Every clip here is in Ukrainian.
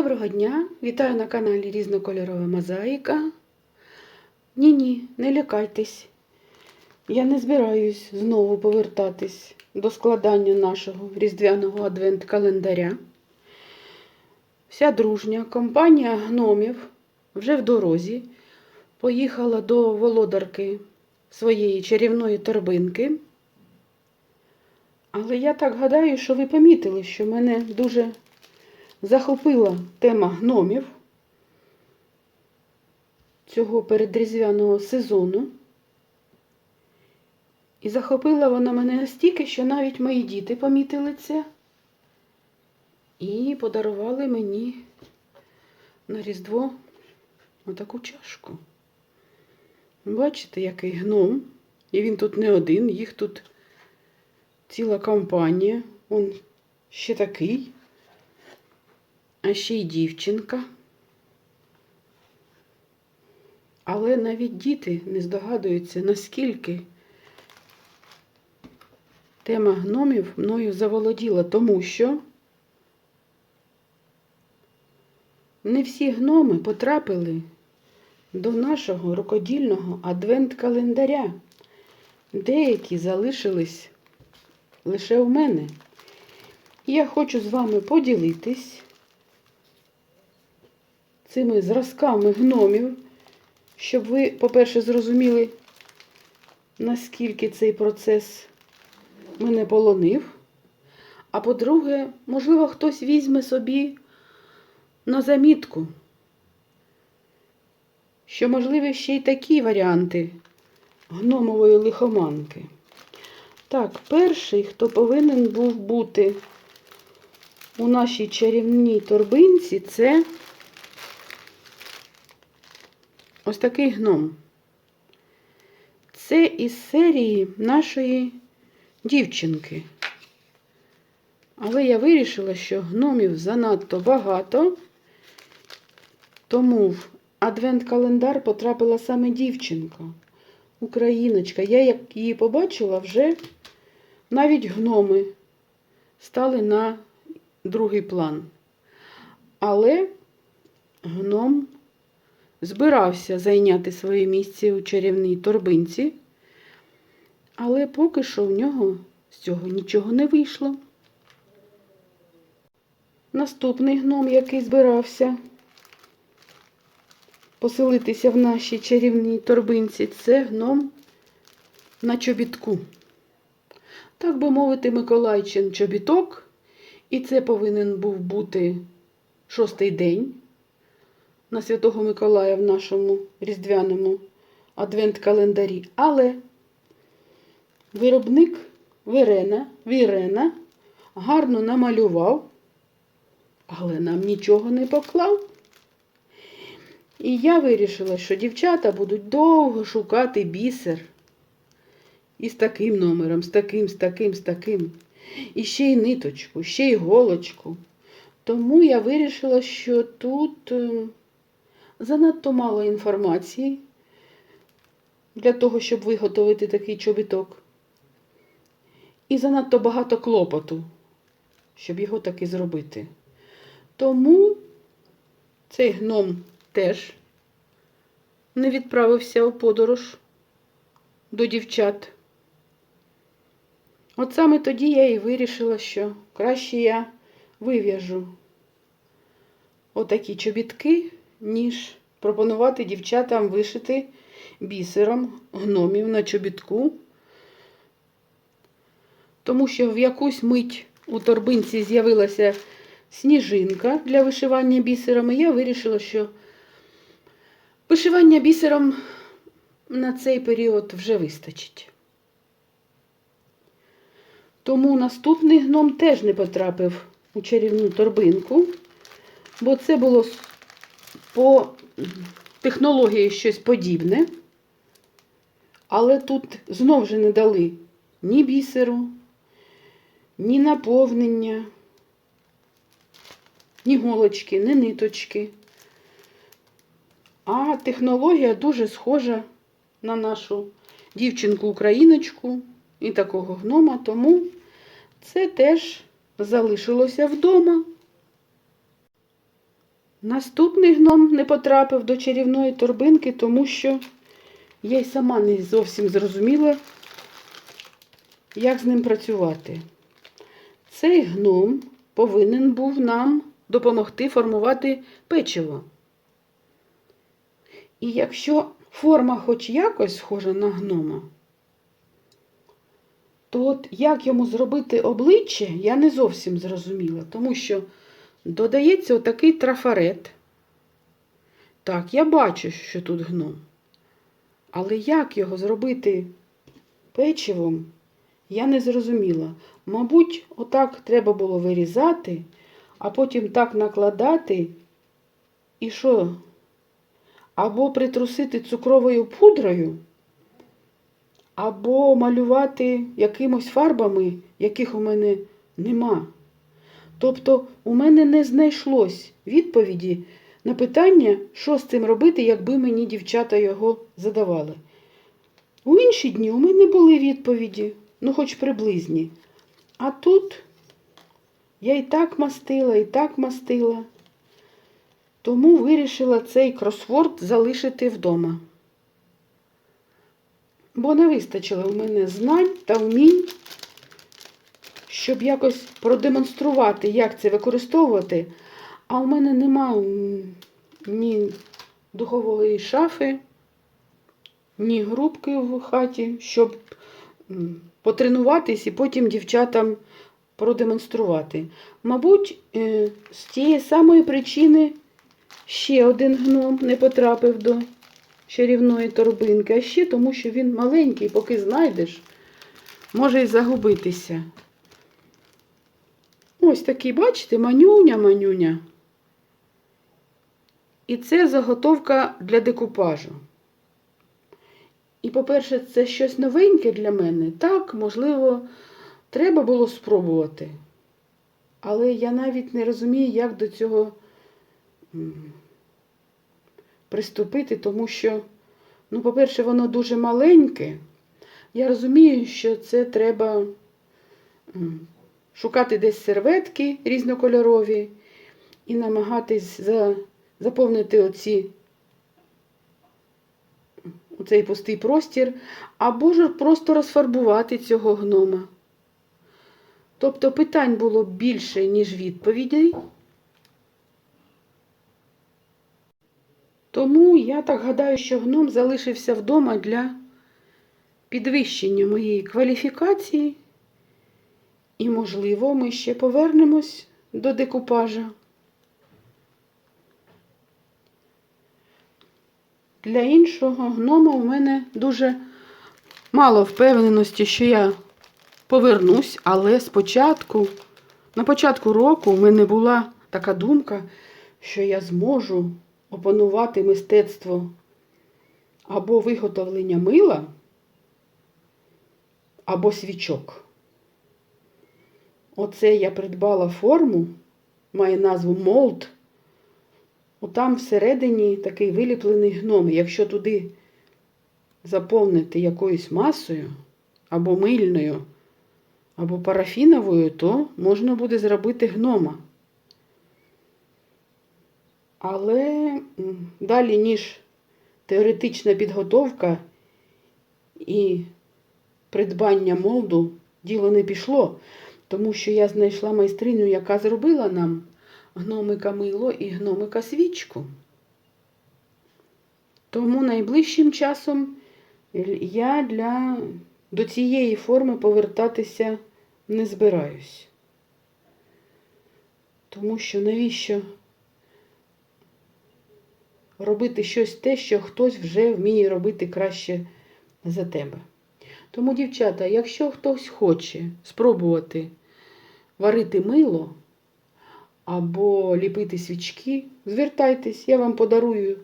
Доброго дня! Вітаю на каналі Різнокольорова Мозаїка. Ні-ні, не лякайтесь. Я не збираюсь знову повертатись до складання нашого різдвяного адвент-календаря. Вся дружня компанія гномів вже в дорозі поїхала до володарки своєї чарівної торбинки. Але я так гадаю, що ви помітили, що мене дуже захопила тема гномів цього передріздвяного сезону. І захопила вона мене настільки, що навіть мої діти помітили це і подарували мені на Різдво отаку чашку. Бачите, який гном. І він тут не один, їх тут ціла компанія. Он ще такий. А ще й дівчинка. Але навіть діти не здогадуються, наскільки тема гномів мною заволоділа, тому що не всі гноми потрапили до нашого рукодільного адвент-календаря. Деякі залишились лише в мене. Я хочу з вами поділитись цими зразками гномів, щоб ви, по-перше, зрозуміли, наскільки цей процес мене полонив. А по-друге, можливо, хтось візьме собі на замітку, що можливі ще й такі варіанти гномової лихоманки. Так, перший, хто повинен був бути у нашій чарівній торбинці, це ось такий гном. Це із серії нашої дівчинки. Але я вирішила, що гномів занадто багато, тому в адвент-календар потрапила саме дівчинка, україночка. Я, як її побачила, вже навіть гноми стали на другий план. Але гном збирався зайняти своє місце у чарівній торбинці, але поки що в нього з цього нічого не вийшло. Наступний гном, який збирався поселитися в нашій чарівній торбинці, це гном на чобітку. Так би мовити, Миколайчин чобіток, і це повинен був бути шостий день на Святого Миколая в нашому різдвяному адвент-календарі. Але виробник Вірена, Вірена гарно намалював, але нам нічого не поклав. І я вирішила, що дівчата будуть довго шукати бісер. І з таким номером, з таким, з таким, з таким. І ще й ниточку, ще й голочку. Тому я вирішила, що тут е, занадто мало інформації для того, щоб виготовити такий чобіток. І занадто багато клопоту, щоб його таки зробити. Тому цей гном теж не відправився у подорож до дівчат. От саме тоді я і вирішила, що краще я вив'яжу отакі чобітки, ніж пропонувати дівчатам вишити бісером гномів на чобітку. Тому що в якусь мить у торбинці з'явилася сніжинка для вишивання бісером, і я вирішила, що вишивання бісером на цей період вже вистачить. Тому наступний гном теж не потрапив у чарівну торбинку, бо це було по технології щось подібне. Але тут знов же не дали ні бісеру, ні наповнення, ні голочки, ні ниточки. А технологія дуже схожа на нашу дівчинку-україночку і такого гнома, тому це теж залишилося вдома. Наступний гном не потрапив до чарівної торбинки, тому що я й сама не зовсім зрозуміла, як з ним працювати. Цей гном повинен був нам допомогти формувати печиво. І якщо форма хоч якось схожа на гнома, то от як йому зробити обличчя, я не зовсім зрозуміла, тому що додається отакий трафарет. Так, я бачу, що тут гном. Але як його зробити печивом, я не зрозуміла. Мабуть, отак треба було вирізати, а потім так накладати. І що? Або притрусити цукровою пудрою, або малювати якимось фарбами, яких у мене нема. Тобто у мене не знайшлось відповіді на питання, що з цим робити, якби мені дівчата його задавали. У інші дні у мене були відповіді, ну хоч приблизні. А тут я і так мастила, і так мастила. Тому вирішила цей кросворд залишити вдома. Бо не вистачило в мене знань та вмінь, щоб якось продемонструвати, як це використовувати. А у мене нема ні духової шафи, ні грубки в хаті, щоб потренуватись і потім дівчатам продемонструвати. Мабуть, е, з тієї самої причини ще один гном не потрапив до чарівної торбинки, а ще тому, що він маленький, поки знайдеш, може й загубитися. Ось такий, бачите, манюня, манюня. І це заготовка для декупажу. І, по-перше, це щось новеньке для мене. Так, можливо, треба було спробувати. Але я навіть не розумію, як до цього приступити, тому що, ну, по-перше, воно дуже маленьке. Я розумію, що це треба шукати десь серветки різнокольорові і намагатись заповнити оці, оцей пустий простір, або ж просто розфарбувати цього гнома. Тобто питань було більше, ніж відповідей. Тому я так гадаю, що гном залишився вдома для підвищення моєї кваліфікації. І, можливо, ми ще повернемось до декупажа. Для іншого гнома у мене дуже мало впевненості, що я повернусь, але спочатку, на початку року, в мене була така думка, що я зможу опанувати мистецтво або виготовлення мила, або свічок. Оце я придбала форму, має назву молд. Отам всередині такий виліплений гном. Якщо туди заповнити якоюсь масою, або мильною, або парафіновою, то можна буде зробити гнома. Але далі, ніж теоретична підготовка і придбання молду, діло не пішло, тому що я знайшла майстриню, яка зробила нам гномика мило і гномика свічку. Тому найближчим часом я для, до цієї форми повертатися не збираюсь. Тому що навіщо робити щось те, що хтось вже вміє робити краще за тебе. Тому, дівчата, якщо хтось хоче спробувати варити мило або ліпити свічки, звертайтесь, я вам подарую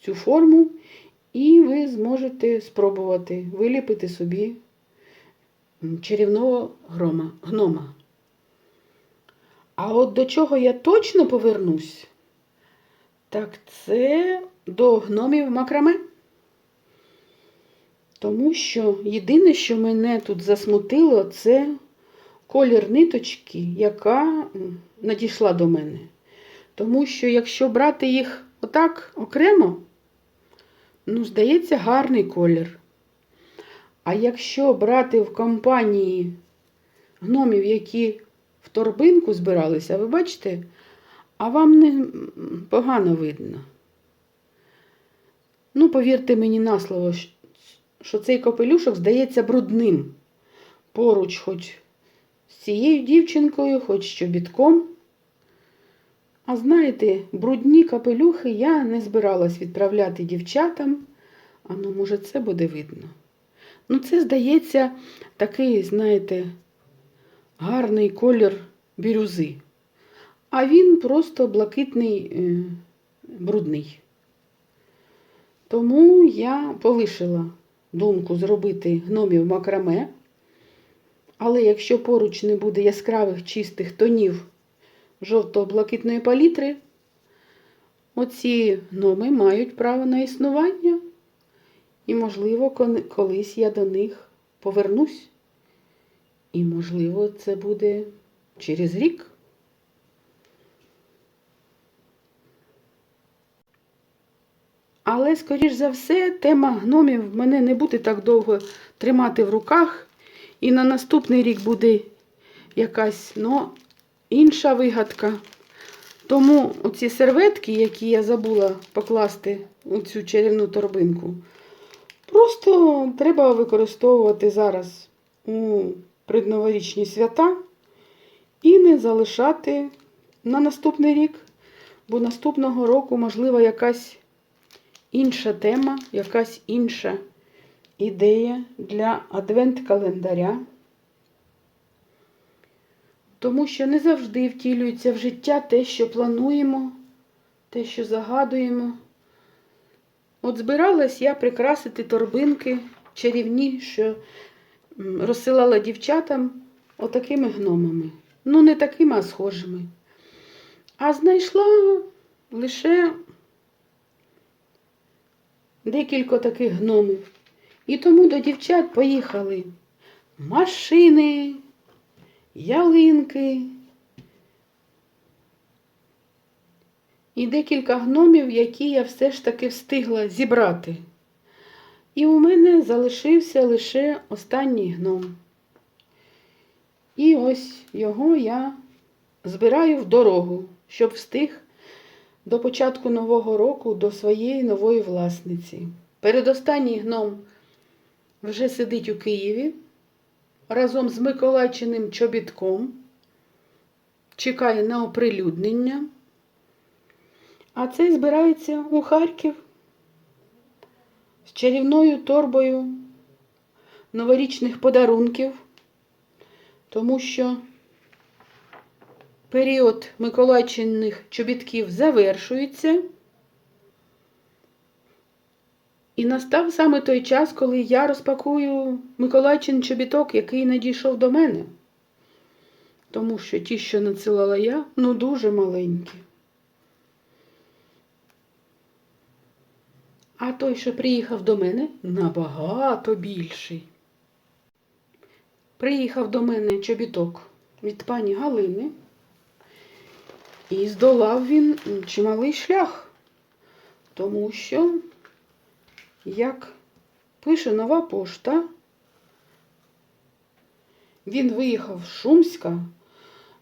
цю форму, і ви зможете спробувати виліпити собі чарівного грома, гнома. А от до чого я точно повернусь, так це до гномів макраме. Тому що єдине, що мене тут засмутило, це колір ниточки, яка надійшла до мене. Тому що якщо брати їх отак окремо, ну, здається, гарний колір. А якщо брати в компанії гномів, які в торбинку збиралися, ви бачите, а вам не погано видно. Ну, повірте мені на слово, що цей капелюшок здається брудним. Поруч, хоч з цією дівчинкою, хоч з чобітком. А знаєте, брудні капелюхи я не збиралась відправляти дівчатам. А ну, може, це буде видно. Ну, це, здається, такий, знаєте, гарний колір бірюзи. А він просто блакитний, е, брудний. Тому я полишила думку зробити гномів макраме. Але якщо поруч не буде яскравих чистих тонів жовто-блакитної палітри, оці гноми мають право на існування. І, можливо, колись я до них повернусь. І, можливо, це буде через рік. Але, скоріш за все, тема гномів мене не буде так довго тримати в руках. І на наступний рік буде якась ну, інша вигадка. Тому оці серветки, які я забула покласти у цю чарівну торбинку, просто треба використовувати зараз у предноворічні свята і не залишати на наступний рік, бо наступного року, можливо, якась інша тема, якась інша ідея для адвент-календаря. Тому що не завжди втілюється в життя те, що плануємо, те, що загадуємо. От збиралась я прикрасити торбинки чарівні, що розсилала дівчатам отакими гномами. Ну, не такими, а схожими. А знайшла лише декілька таких гномів. І тому до дівчат поїхали машини, ялинки і декілька гномів, які я все ж таки встигла зібрати. І у мене залишився лише останній гном. І ось його я збираю в дорогу, щоб встиг до початку нового року до своєї нової власниці. Передостанній гном вже сидить у Києві разом з Миколайчиним чобітком, чекає на оприлюднення, а цей збирається у Харків з чарівною торбою новорічних подарунків, тому що період Миколайчинних чобітків завершується. І настав саме той час, коли я розпакую Миколайчин чобіток, який надійшов до мене. Тому що ті, що надсилала я, ну дуже маленькі. А той, що приїхав до мене, набагато більший. Приїхав до мене чобіток від пані Галини. І здолав він чималий шлях, тому що, як пише нова пошта, він виїхав з Шумська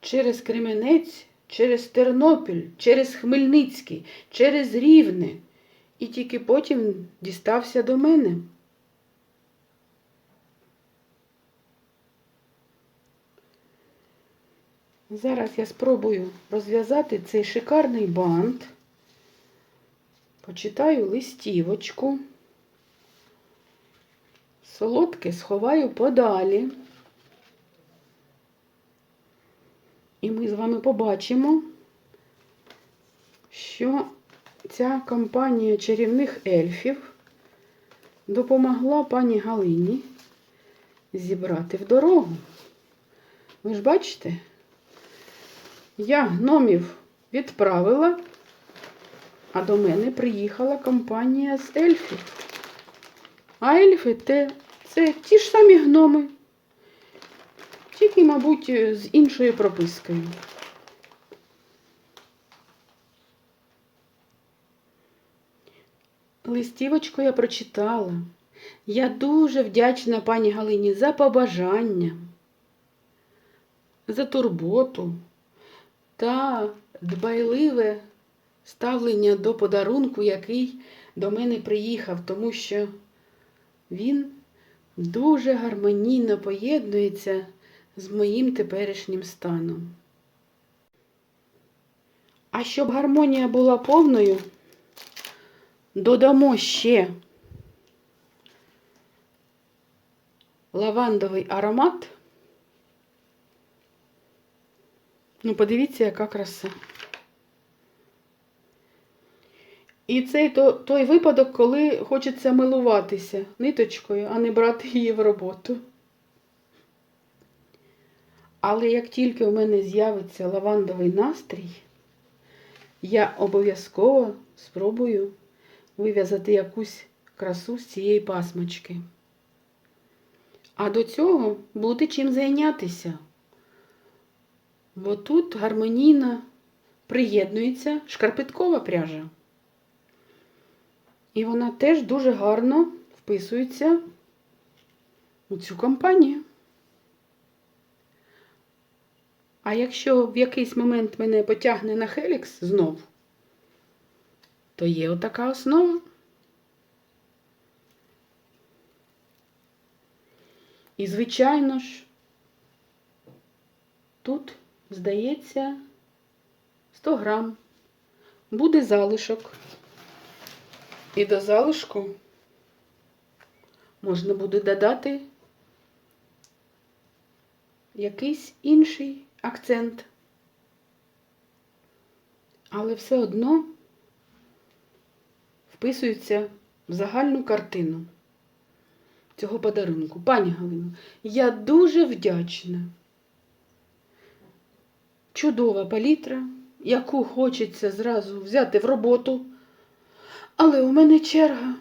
через Кременець, через Тернопіль, через Хмельницький, через Рівне, і тільки потім дістався до мене. Зараз я спробую розв'язати цей шикарний бант. Почитаю листівочку. Солодке сховаю подалі. І ми з вами побачимо, що ця компанія чарівних ельфів допомогла пані Галині зібрати в дорогу. Ви ж бачите? Я гномів відправила, а до мене приїхала компанія з ельфів. А ельфи те, все, ті ж самі гноми, тільки, мабуть, з іншою пропискою. Листівочку я прочитала. Я дуже вдячна пані Галині за побажання, за турботу та дбайливе ставлення до подарунку, який до мене приїхав, тому що він дуже гармонійно поєднується з моїм теперішнім станом. А щоб гармонія була повною, додамо ще лавандовий аромат. Ну, подивіться, яка краса. І це то, той випадок, коли хочеться милуватися ниточкою, а не брати її в роботу. Але як тільки у мене з'явиться лавандовий настрій, я обов'язково спробую вив'язати якусь красу з цієї пасмочки. А до цього буде чим зайнятися. Бо тут гармонійно приєднується шкарпеткова пряжа. І вона теж дуже гарно вписується у цю компанію. А якщо в якийсь момент мене потягне на Хелікс знов, то є отака основа. І, звичайно ж, тут, здається, 100 грам буде залишок. І до залишку можна буде додати якийсь інший акцент. Але все одно вписується в загальну картину цього подарунку. Пані Галино, я дуже вдячна. Чудова палітра, яку хочеться зразу взяти в роботу. Але у мене черга.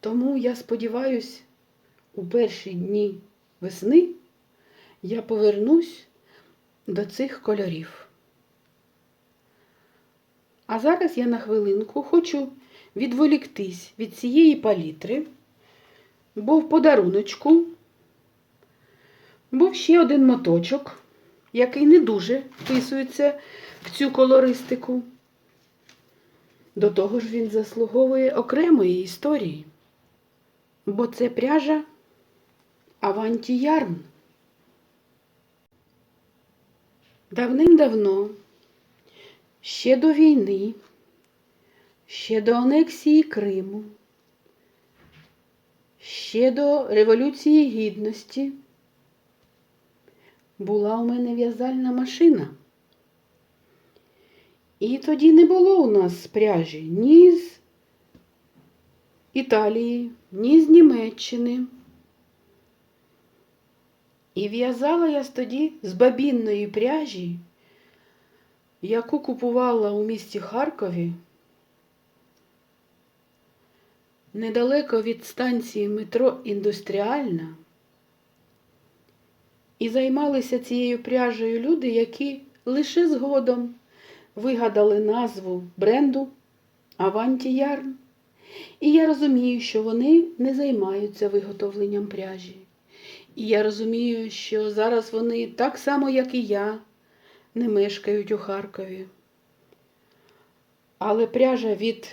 Тому я сподіваюся, у перші дні весни я повернусь до цих кольорів. А зараз я на хвилинку хочу відволіктись від цієї палітри, бо в подаруночку був ще один моточок, який не дуже вписується в цю колористику. До того ж він заслуговує окремої історії, бо це пряжа Аванті Ярн. Давним-давно, ще до війни, ще до анексії Криму, ще до Революції Гідності була у мене в'язальна машина. І тоді не було у нас пряжі ні з Італії, ні з Німеччини. І в'язала я тоді з бабінної пряжі, яку купувала у місті Харкові, недалеко від станції метро Індустріальна. І займалися цією пряжею люди, які лише згодом вигадали назву бренду Аванті Ярн. І я розумію, що вони не займаються виготовленням пряжі. І я розумію, що зараз вони так само, як і я, не мешкають у Харкові. Але пряжа від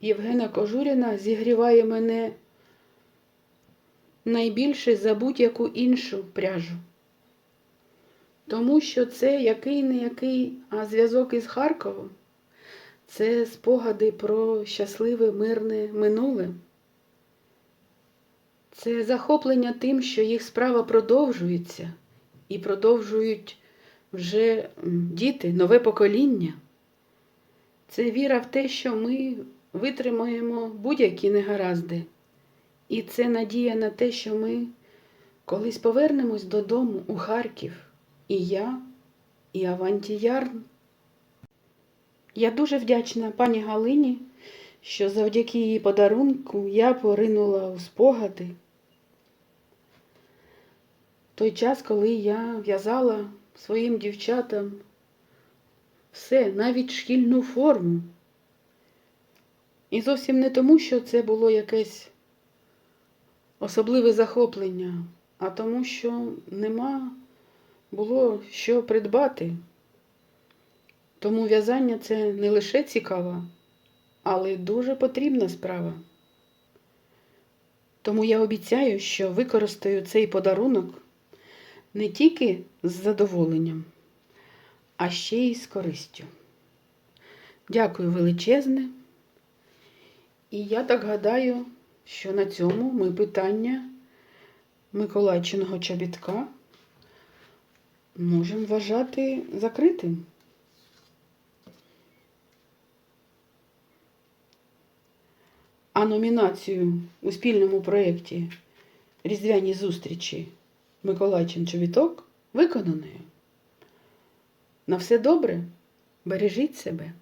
Євгена Кожуріна зігріває мене найбільше за будь-яку іншу пряжу. Тому що це який не який, а зв'язок із Харковом це спогади про щасливе мирне минуле. Це захоплення тим, що їх справа продовжується і продовжують вже діти, нове покоління. Це віра в те, що ми витримаємо будь-які негаразди. І це надія на те, що ми колись повернемось додому у Харків. І я, і Аванті Ярн. Я дуже вдячна пані Галині, що завдяки її подарунку я поринула у спогади. Той час, коли я в'язала своїм дівчатам все, навіть шкільну форму. І зовсім не тому, що це було якесь особливе захоплення, а тому, що нема було що придбати. Тому в'язання це не лише цікава, але дуже потрібна справа. Тому я обіцяю, що використаю цей подарунок не тільки з задоволенням, а ще й з користю. Дякую величезне. І я так гадаю, що на цьому ми питання Миколайчиного чобітка можемо вважати закритим. А номінацію у спільному проєкті Різдвяні зустрічі Миколайчин Човіток виконаною. На все добре, бережіть себе.